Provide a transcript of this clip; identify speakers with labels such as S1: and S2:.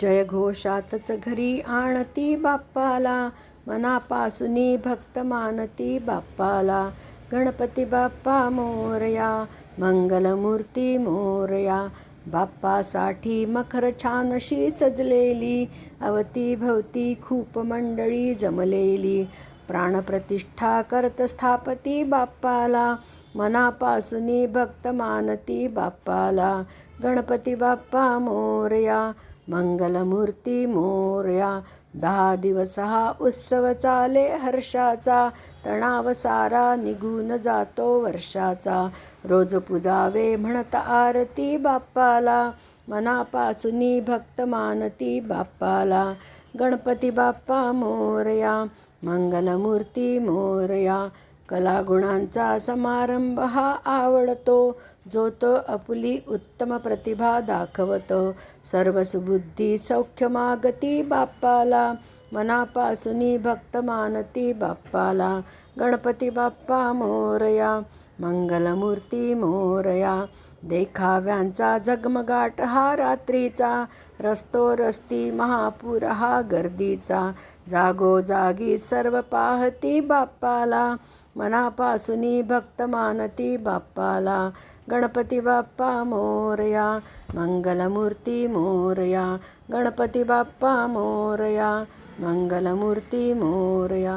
S1: जयघोषातच घरी आणती बाप्पाला मनापासुनी भक्त मानती बाप्पाला. गणपती बाप्पा मोरया मंगलमूर्ती मोरया. बाप्पासाठी मखर छानशी सजलेली अवतीभवती खूप मंडळी जमलेली. प्राणप्रतिष्ठा करत स्थापती बाप्पाला मनापासुनी भक्त मानती बाप्पाला. गणपती बाप्पा मोरया मंगलमूर्ती मोरया. दहा दिवस हा उत्सव चाले हर्षाचा. तणाव सारा निघून जातो वर्षाचा. रोज पुजावे म्हणत आरती बाप्पाला. मनापासूनी भक्त मानती बाप्पाला. गणपती बाप्पा मोरया. मंगलमूर्ती मोरया. कलागुणांचा समारंभ हा आवडतो जो तो आपली उत्तम प्रतिभा दाखवतो. सर्व सुबुद्धी सौख्य मागती बाप्पाला मनापासुनी भक्त मानती बाप्पाला. गणपती बाप्पा मोरया मंगलमूर्ती मोरया देखाव्यांचा झगमगाट हा रात्रीचा रस्तो रस्ती महापूर हा गर्दीचा जागोजागी सर्व पाहती बाप्पाला मनापासूनी भक्त मानती बाप्पाला गणपती बाप्पा मोरया मंगलमूर्ती मोरया गणपती बाप्पा मोरया मंगलमूर्ती मोरया.